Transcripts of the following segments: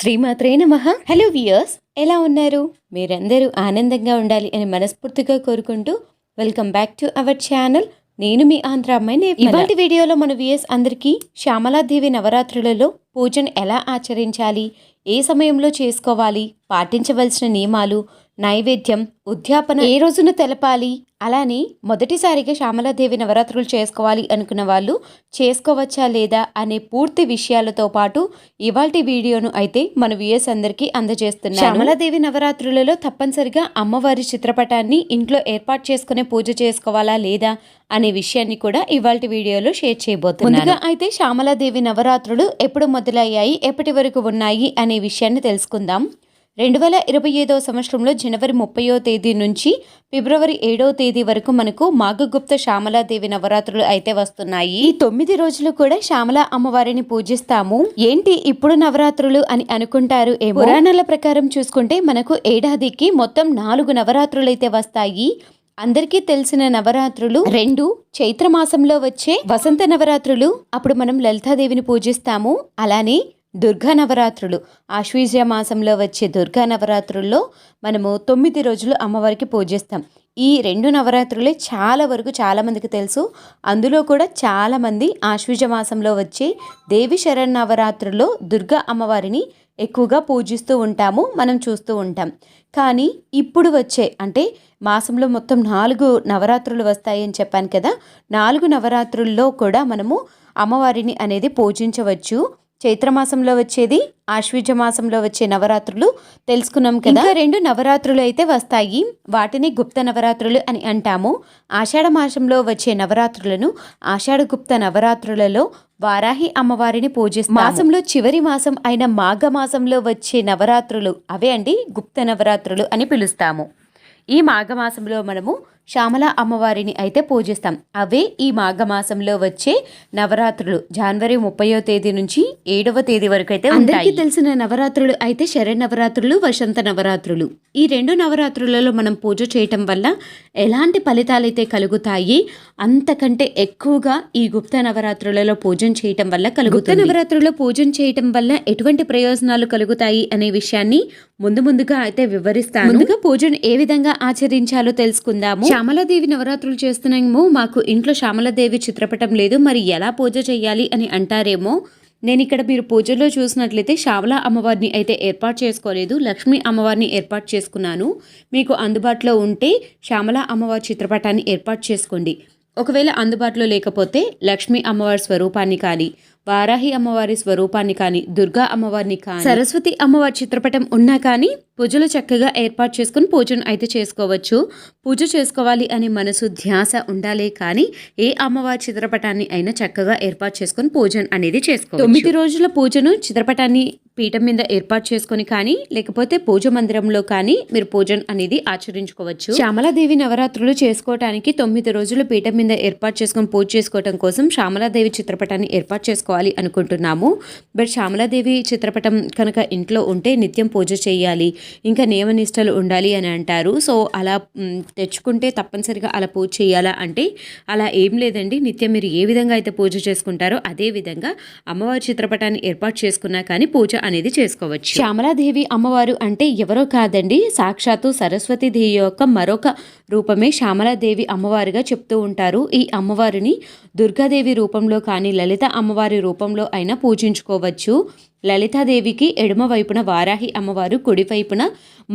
శ్రీమాత్రే నమ. Hello viewers ఎలా ఉన్నారు? మీరందరూ ఆనందంగా ఉండాలి అని మనస్ఫూర్తిగా కోరుకుంటూ welcome back to our channel నేను మీ ఆంధ్ర అమ్మాయి ఇవాటి వీడియోలో మన వియర్స్ అందరికీ శ్యామలాదేవి నవరాత్రులలో పూజను ఎలా ఆచరించాలి? ఏ సమయంలో చేసుకోవాలి? పాటించవలసిన నియమాలు నైవేద్యం ఉద్యాపన ఏ రోజున తెలపాలి? అలానే మొదటిసారిగా శ్యామలాదేవి నవరాత్రులు చేసుకోవాలి అనుకున్న వాళ్ళు చేసుకోవచ్చా లేదా అనే పూర్తి విషయాలతో పాటు ఇవాల్టి వీడియోను అయితే మన వ్యూయర్స్ అందరికీ అందజేస్తున్నాం శ్యామలాదేవి నవరాత్రులలో తప్పనిసరిగా అమ్మవారి చిత్రపటాన్ని ఇంట్లో ఏర్పాటు చేసుకునే పూజ చేసుకోవాలా లేదా అనే విషయాన్ని కూడా ఇవాల్టి వీడియోలో షేర్ చేయబోతున్నాను. ముందుగా అయితే శ్యామలాదేవి నవరాత్రులు ఎప్పుడు మొదలయ్యాయి? ఎప్పటి వరకు ఉన్నాయి? అనే విషయాన్ని తెలుసుకుందాం. రెండు వేల ఇరవై ఐదవ సంవత్సరంలో జనవరి ముప్పయో తేదీ నుంచి ఫిబ్రవరి ఏడవ తేదీ వరకు మనకు మాఘగుప్త శ్యామలాదేవి నవరాత్రులు అయితే వస్తున్నాయి. ఈ తొమ్మిది రోజులు కూడా శ్యామల అమ్మవారిని పూజిస్తాము. ఏంటి ఇప్పుడు నవరాత్రులు అని అనుకుంటారు ఏ పురాణాల ప్రకారం చూసుకుంటే మనకు ఏడాదికి మొత్తం నాలుగు నవరాత్రులు అయితే వస్తాయి. అందరికీ తెలిసిన నవరాత్రులు రెండు చైత్ర మాసంలో వచ్చే వసంత నవరాత్రులు అప్పుడు మనం లలితాదేవిని పూజిస్తాము. అలానే దుర్గా నవరాత్రులు. ఆశ్వీజ మాసంలో వచ్చే దుర్గా నవరాత్రుల్లో మనము తొమ్మిది రోజులు అమ్మవారికి పూజిస్తాం. ఈ రెండు నవరాత్రులే చాలా వరకు చాలామందికి తెలుసు. అందులో కూడా చాలామంది ఆశ్వీజ మాసంలో వచ్చే దేవి శరణ్ నవరాత్రుల్లో దుర్గా అమ్మవారిని ఎక్కువగా పూజిస్తూ ఉంటాము మనం చూస్తూ ఉంటాం. కానీ ఇప్పుడు వచ్చే అంటే మాసంలో మొత్తం నాలుగు నవరాత్రులు వస్తాయని చెప్పాను కదా నాలుగు నవరాత్రుల్లో కూడా మనము అమ్మవారిని అనేది పూజించవచ్చు. చైత్రమాసంలో వచ్చేది ఆశ్వీజ మాసంలో వచ్చే నవరాత్రులు తెలుసుకున్నాం కదా. రెండు నవరాత్రులు అయితే వస్తాయి. వాటిని గుప్త నవరాత్రులు అని అంటాము. ఆషాఢ మాసంలో వచ్చే నవరాత్రులను ఆషాఢ గుప్త నవరాత్రులలో వారాహి అమ్మవారిని పూజిస్తాం మాసంలో చివరి మాసం అయిన మాఘ మాసంలో వచ్చే నవరాత్రులు అవే అండి గుప్త నవరాత్రులు అని పిలుస్తాము. ఈ మాఘమాసంలో మనము శ్యామల అమ్మవారిని అయితే పూజిస్తాం. అవే ఈ మాఘమాసంలో వచ్చే నవరాత్రులు. జనవరి ముప్పయో తేదీ నుంచి ఏడవ తేదీ వరకు అయితే అందరికీ తెలిసిన నవరాత్రులు అయితే శరణ్ నవరాత్రులు వసంత నవరాత్రులు. ఈ రెండు నవరాత్రులలో మనం పూజ చేయటం వల్ల ఎలాంటి ఫలితాలైతే కలుగుతాయి? అంతకంటే ఎక్కువగా ఈ గుప్త నవరాత్రులలో పూజన చేయటం వల్ల కలుగుతుంది. నవరాత్రుల్లో పూజన చేయటం వల్ల ఎటువంటి ప్రయోజనాలు కలుగుతాయి అనే విషయాన్ని ముందు ముందుగా అయితే వివరిస్తాను. ముందుగా పూజను ఏ విధంగా ఆచరించాలో తెలుసుకుందాము. శ్యామలాదేవి నవరాత్రులు చేస్తున్నామో మాకు ఇంట్లో శ్యామలాదేవి చిత్రపటం లేదు మరి ఎలా పూజ చేయాలి అని అంటారేమో? నేను ఇక్కడ మీరు పూజలో చూసినట్లయితే శ్యామల అమ్మవారిని అయితే ఏర్పాటు చేసుకోలేదు లక్ష్మీ అమ్మవారిని ఏర్పాటు చేసుకున్నాను. మీకు అందుబాటులో ఉంటే శ్యామల అమ్మవారి చిత్రపటాన్ని ఏర్పాటు చేసుకోండి. ఒకవేళ అందుబాటులో లేకపోతే లక్ష్మీ అమ్మవారి స్వరూపాన్ని కానీ వారాహి అమ్మవారి స్వరూపాన్ని కానీ దుర్గా అమ్మవారిని కానీ సరస్వతి అమ్మవారి చిత్రపటం ఉన్నా కానీ పూజలు చక్కగా ఏర్పాటు చేసుకుని పూజను అయితే చేసుకోవచ్చు. పూజ చేసుకోవాలి అనే మనసు ధ్యాస ఉండాలే కానీ ఏ అమ్మవారి చిత్రపటాన్ని అయినా చక్కగా ఏర్పాటు చేసుకుని పూజను అనేది చేసుకోవచ్చు. తొమ్మిది రోజుల పూజను చిత్రపటాన్ని పీఠం మీద ఏర్పాటు చేసుకొని కానీ లేకపోతే పూజ మందిరంలో కానీ మీరు పూజను అనేది ఆచరించుకోవచ్చు. శ్యామలాదేవి నవరాత్రులు చేసుకోవటానికి తొమ్మిది రోజులు పీఠం మీద ఏర్పాటు చేసుకొని పూజ చేసుకోవటం కోసం శ్యామలాదేవి చిత్రపటాన్ని ఏర్పాటు చేసుకోవాలి. అనుకుంటున్నాము. బట్ శ్యామలాదేవి చిత్రపటం కనుక ఇంట్లో ఉంటే నిత్యం పూజ చేయాలి. ఇంకా నియమనిష్టలు ఉండాలి అని అంటారు. సో అలా తెచ్చుకుంటే తప్పనిసరిగా అలా పూజ చేయాలా అంటే అలా ఏం లేదండి. నిత్యం మీరు ఏ విధంగా అయితే పూజ చేసుకుంటారో అదే విధంగా అమ్మవారి చిత్రపటాన్ని ఏర్పాటు చేసుకున్నా కానీ పూజ అనేది చేసుకోవచ్చు. శ్యామలాదేవి అమ్మవారు అంటే ఎవరో కాదండి. సాక్షాత్తు సరస్వతీదేవి యొక్క మరొక రూపమే శ్యామలాదేవి అమ్మవారిగా చెప్తూ ఉంటారు. ఈ అమ్మవారిని దుర్గాదేవి రూపంలో కానీ లలిత అమ్మవారి రూపంలో అయినా పూజించుకోవచ్చు. లలితాదేవికి ఎడమవైపున వారాహి అమ్మవారు కుడివైపున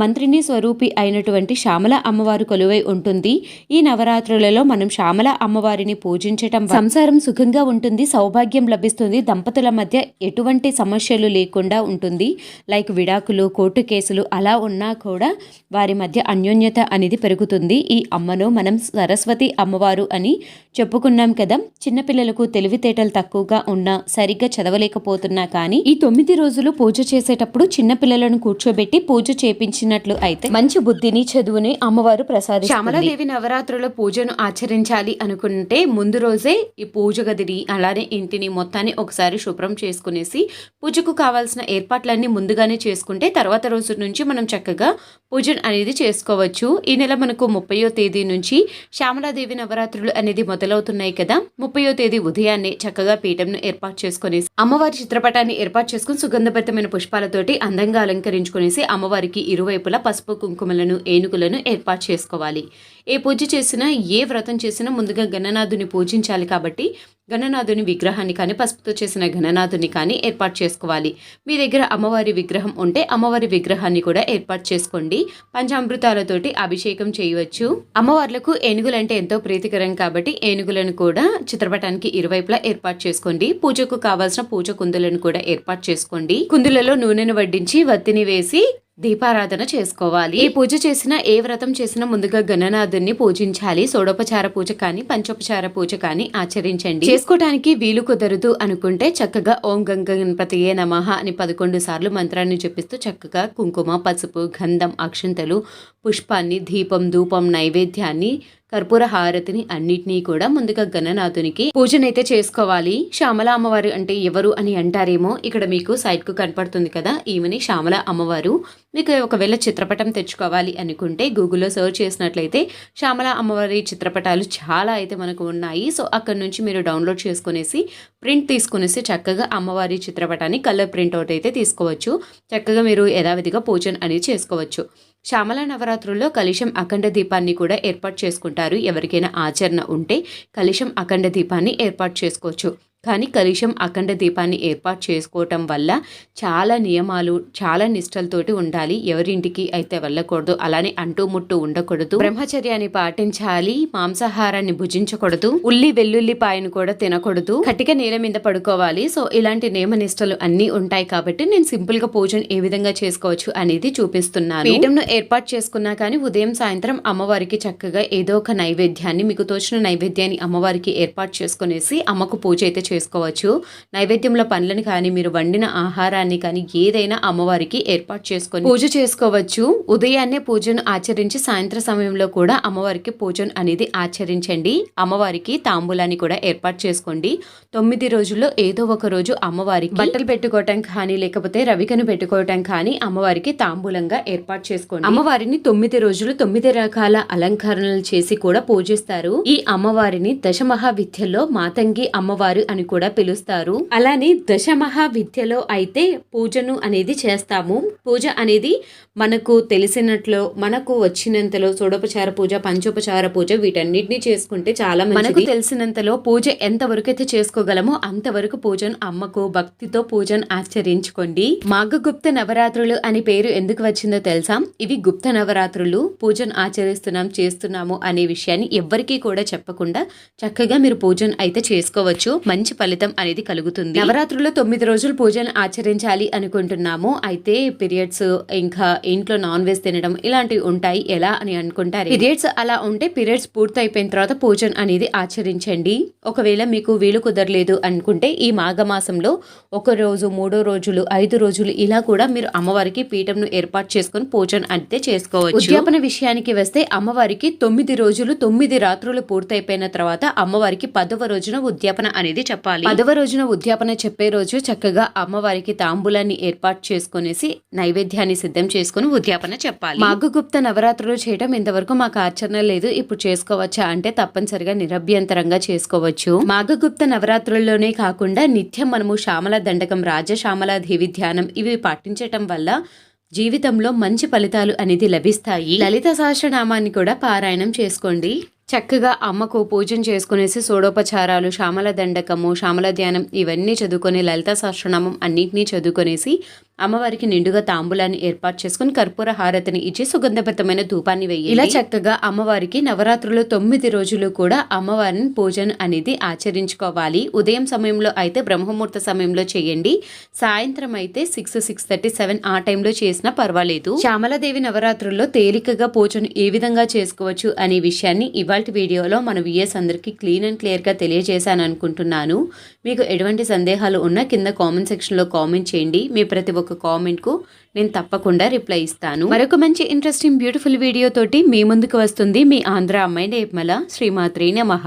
మంత్రిని స్వరూపి అయినటువంటి శ్యామల అమ్మవారు కొలువై ఉంటుంది. ఈ నవరాత్రులలో మనం శ్యామల అమ్మవారిని పూజించటం సంసారం సుఖంగా ఉంటుంది సౌభాగ్యం లభిస్తుంది దంపతుల మధ్య ఎటువంటి సమస్యలు లేకుండా ఉంటుంది. లైక్ విడాకులు కోర్టు కేసులు అలా ఉన్నా కూడా వారి మధ్య అన్యోన్యత అనేది పెరుగుతుంది. ఈ అమ్మను మనం సరస్వతి అమ్మవారు అని చెప్పుకున్నాం కదా చిన్నపిల్లలకు తెలివితేటలు తక్కువగా ఉన్నా సరిగ్గా చదవలేకపోతున్నా కానీ ఈ తొమ్మిది రోజులు పూజ చేసేటప్పుడు చిన్న పిల్లలను కూర్చోబెట్టి పూజ చేపించినట్లు అయితే మంచి బుద్ధిని చదువుని అమ్మవారు ప్రసాది శ్యామలాదేవి నవరాత్రుల పూజను ఆచరించాలి అనుకుంటే ముందు రోజే ఈ పూజ గదిని అలానే ఇంటిని మొత్తాన్ని ఒకసారి శుభ్రం చేసుకునేసి పూజకు కావాల్సిన ఏర్పాట్లన్నీ ముందుగానే చేసుకుంటే తర్వాత రోజు నుంచి మనం చక్కగా పూజ అనేది చేసుకోవచ్చు. ఈ నెల మనకు ముప్పయో తేదీ నుంచి శ్యామలాదేవి నవరాత్రులు అనేది మొదలు మొదలవుతున్నాయి కదా. ముప్పయో తేదీ ఉదయాన్నే చక్కగా పీఠంను ఏర్పాటు చేసుకునేసి అమ్మవారి చిత్రపటాన్ని ఏర్పాటు చేసుకుని సుగంధభరితమైన పుష్పాలతోటి అందంగా అలంకరించుకునేసి అమ్మవారికి ఇరువైపులా పసుపు కుంకుమలను ఏనుగులను ఏర్పాటు చేసుకోవాలి. ఏ పూజ చేసినా ఏ వ్రతం చేసినా ముందుగా గణనాథుని పూజించాలి కాబట్టి గణనాథుని విగ్రహాన్ని కానీ పసుపుతో చేసిన గణనాథుని కానీ ఏర్పాటు చేసుకోవాలి. మీ దగ్గర అమ్మవారి విగ్రహం ఉంటే అమ్మవారి విగ్రహాన్ని కూడా ఏర్పాటు చేసుకోండి. పంచామృతాలతోటి అభిషేకం చేయవచ్చు. అమ్మవార్లకు ఏనుగులంటే ఎంతో ప్రీతికరం కాబట్టి ఏనుగులను కూడా చిత్రపటానికి ఇరువైపులా ఏర్పాటు చేసుకోండి. పూజకు కావాల్సిన పూజ కుందులను కూడా ఏర్పాటు చేసుకోండి. కుందులలో నూనెను వడ్డించి వత్తిని వేసి దీపారాధన చేసుకోవాలి. ఈ పూజ చేసిన ఏ వ్రతం చేసినా ముందుగా గణనాథుని పూజించాలి. సోడోపచార పూజ కానీ పంచోపచార పూజ కానీ ఆచరించండి. చేసుకోవటానికి వీలు కుదరదు అనుకుంటే చక్కగా ఓం గంగ గణపతియే నమః అని పదకొండు సార్లు మంత్రాన్ని జపిస్తూ చక్కగా కుంకుమ పసుపు గంధం అక్షంతలు పుష్పాన్ని దీపం ధూపం నైవేద్యాన్ని కర్పూర హారతిని అన్నిటినీ కూడా ముందుగా గణనాథునికి పూజనైతే చేసుకోవాలి. శ్యామల అమ్మవారు అంటే ఎవరు అని అంటారేమో ఇక్కడ మీకు సైడ్కు కనపడుతుంది కదా. ఈమెని శ్యామల అమ్మవారు. మీకు ఒకవేళ చిత్రపటం తెచ్చుకోవాలి అనుకుంటే గూగుల్లో సర్చ్ చేసినట్లయితే శ్యామల అమ్మవారి చిత్రపటాలు చాలా అయితే మనకు ఉన్నాయి. సో అక్కడ నుంచి మీరు డౌన్లోడ్ చేసుకునేసి ప్రింట్ తీసుకునేసి చక్కగా అమ్మవారి చిత్రపటాన్ని కలర్ ప్రింట్ అవుట్ అయితే తీసుకోవచ్చు. చక్కగా మీరు యథావిధిగా పూజన్ అనేది చేసుకోవచ్చు. శ్యామల నవరాత్రుల్లో కలిశం అఖండ దీపాన్ని కూడా ఏర్పాటు చేసుకుంటారు. ఎవరికైనా ఆచరణ ఉంటే కలిశం అఖండ దీపాన్ని ఏర్పాటు చేసుకోవచ్చు. కానీ కలుషం అఖండ దీపాన్ని ఏర్పాటు చేసుకోవటం వల్ల చాలా నియమాలు చాలా నిష్టలతోటి ఉండాలి. ఎవరింటికి అయితే వెళ్ళకూడదు అలానే అంటూ ముట్టు ఉండకూడదు. బ్రహ్మచర్యాన్ని పాటించాలి మాంసాహారాన్ని భుజించకూడదు ఉల్లి వెల్లుల్లి పాయను కూడా తినకూడదు. కటిక నేల మీద పడుకోవాలి. సో ఇలాంటి నియమ నిష్టలు అన్ని ఉంటాయి కాబట్టి నేను సింపుల్గా పూజను ఏ విధంగా చేసుకోవచ్చు అనేది చూపిస్తున్నాను. పీఠంను ఏర్పాటు చేసుకున్నా కానీ ఉదయం సాయంత్రం అమ్మవారికి చక్కగా ఏదో ఒక నైవేద్యాన్ని మీకు తోచిన నైవేద్యాన్ని అమ్మవారికి ఏర్పాటు చేసుకునేసి అమ్మకు పూజ అయితే చేసుకోవచ్చు. నైవేద్యంలో పండ్లను కానీ మీరు వండిన ఆహారాన్ని కానీ ఏదైనా అమ్మవారికి ఏర్పాటు చేసుకొని పూజ చేసుకోవచ్చు. ఉదయాన్నే పూజను ఆచరించి సాయంత్ర సమయంలో కూడా అమ్మవారికి పూజను అనేది ఆచరించండి. అమ్మవారికి తాంబూలాన్ని కూడా ఏర్పాటు చేసుకోండి. తొమ్మిది రోజుల్లో ఏదో ఒక రోజు అమ్మవారికి బట్టలు పెట్టుకోవటం కానీ లేకపోతే రవికను పెట్టుకోవటం కానీ అమ్మవారికి తాంబూలంగా ఏర్పాటు చేసుకోండి. అమ్మవారిని తొమ్మిది రోజులు తొమ్మిది రకాల అలంకరణలు చేసి కూడా పూజిస్తారు. ఈ అమ్మవారిని దశమహా విద్యలో మాతంగి అమ్మవారు అని కూడా పిలుస్తారు. అలానే దశమహా విద్యలో అయితే పూజను అనేది చేస్తాము. పూజ అనేది మనకు తెలిసినట్లు మనకు వచ్చినంతలో షోడోపచార పూజ పంచోపచార పూజ వీటన్నిటిని చేసుకుంటే చాలా మనకు తెలిసినంతలో పూజ ఎంతవరకైతే అయితే చేసుకోగలమో అంతవరకు పూజను అమ్మకు భక్తితో పూజను ఆచరించుకోండి. మాఘగుప్త నవరాత్రులు అని పేరు ఎందుకు వచ్చిందో తెలుసా? ఇవి గుప్త నవరాత్రులు పూజను ఆచరిస్తున్నాం చేస్తున్నాము అనే విషయాన్ని ఎవ్వరికీ కూడా చెప్పకుండా చక్కగా మీరు పూజను అయితే చేసుకోవచ్చు. మంచి ఫలితం అనేది కలుగుతుంది. నవరాత్రుల్లో తొమ్మిది రోజులు పూజను ఆచరించాలి అనుకుంటున్నాము. అయితే పీరియడ్స్ ఇంకా ఇంట్లో నాన్ వెజ్ తినడం ఇలాంటివి ఉంటాయి. ఎలా అని అనుకుంటారు? పీరియడ్స్ అలా ఉంటే పీరియడ్స్ పూర్తి అయిపోయిన తర్వాత పూజన్ అనేది ఆచరించండి. ఒకవేళ మీకు వీలు కుదరలేదు అనుకుంటే ఈ మాఘమాసంలో ఒక రోజు మూడో రోజులు ఐదు రోజులు ఇలా కూడా మీరు అమ్మవారికి పీఠంను ఏర్పాటు చేసుకుని పూజన్ అయితే చేసుకోవచ్చు. ఉద్యాపన విషయానికి వస్తే అమ్మవారికి తొమ్మిది రోజులు తొమ్మిది రాత్రులు పూర్తయిపోయిన తర్వాత అమ్మవారికి పదవ రోజున ఉద్యాపన అనేది చెప్పాలి. పదవ రోజున ఉద్యాపన చెప్పే రోజు చక్కగా అమ్మవారికి తాంబూలాన్ని ఏర్పాటు చేసుకునేసి నైవేద్యాన్ని సిద్ధం చేసుకుని ఉద్యాపన చెప్పాలి. మాఘగుప్త నవరాత్రులు చేయడం ఇంతవరకు మాకు ఆచరణ లేదు. ఇప్పుడు చేసుకోవచ్చా అంటే తప్పనిసరిగా నిరభ్యంతరంగా చేసుకోవచ్చు. మాఘగుప్త నవరాత్రుల్లోనే కాకుండా నిత్యం మనము శ్యామల దండకం రాజశ్యామల దేవి ధ్యానం ఇవి పాటించటం వల్ల జీవితంలో మంచి ఫలితాలు అనేది లభిస్తాయి. లలిత సహస్రనామాన్ని కూడా పారాయణం చేసుకోండి. చక్కగా అమ్మకు పూజన చేసుకునేసి సోడోపచారాలు శ్యామల దండకము శ్యామల ధ్యానం ఇవన్నీ చదువుకొని లలిత సహస్రనామం అన్నింటినీ చదువుకొనేసి అమ్మవారికి నిండుగా తాంబూలాన్ని ఏర్పాటు చేసుకుని కర్పూర హారతిని ఇచ్చి సుగంధభరితమైన ధూపాన్ని వేయాలి. ఇలా చక్కగా అమ్మవారికి నవరాత్రులు తొమ్మిది రోజులు కూడా అమ్మవారిని పూజను అనేది ఆచరించుకోవాలి. ఉదయం సమయంలో అయితే బ్రహ్మముహూర్త సమయంలో చేయండి. సాయంత్రం అయితే సిక్స్ సిక్స్ థర్టీ సెవెన్ ఆ టైంలో చేసినా పర్వాలేదు. శ్యామలదేవి నవరాత్రుల్లో తేలికగా పూజను ఏ విధంగా చేసుకోవచ్చు అనే విషయాన్ని ఇవాళ వీడియోలో మన విఎస్ అందరికీ క్లీన్ అండ్ క్లియర్గా తెలియజేశాను అనుకుంటున్నాను మీకు ఎటువంటి సందేహాలు ఉన్నా కింద కామెంట్ సెక్షన్లో కామెంట్ చేయండి. మీ ప్రతి ఒక కామెంట్కు నేను తప్పకుండా రిప్లై ఇస్తాను. మరొక మంచి ఇంట్రెస్టింగ్ బ్యూటిఫుల్ వీడియో తోటి మీ ముందుకు వస్తుంది మీ ఆంధ్ర అమ్మాయి నేపమల శ్రీమాత్రి నమః.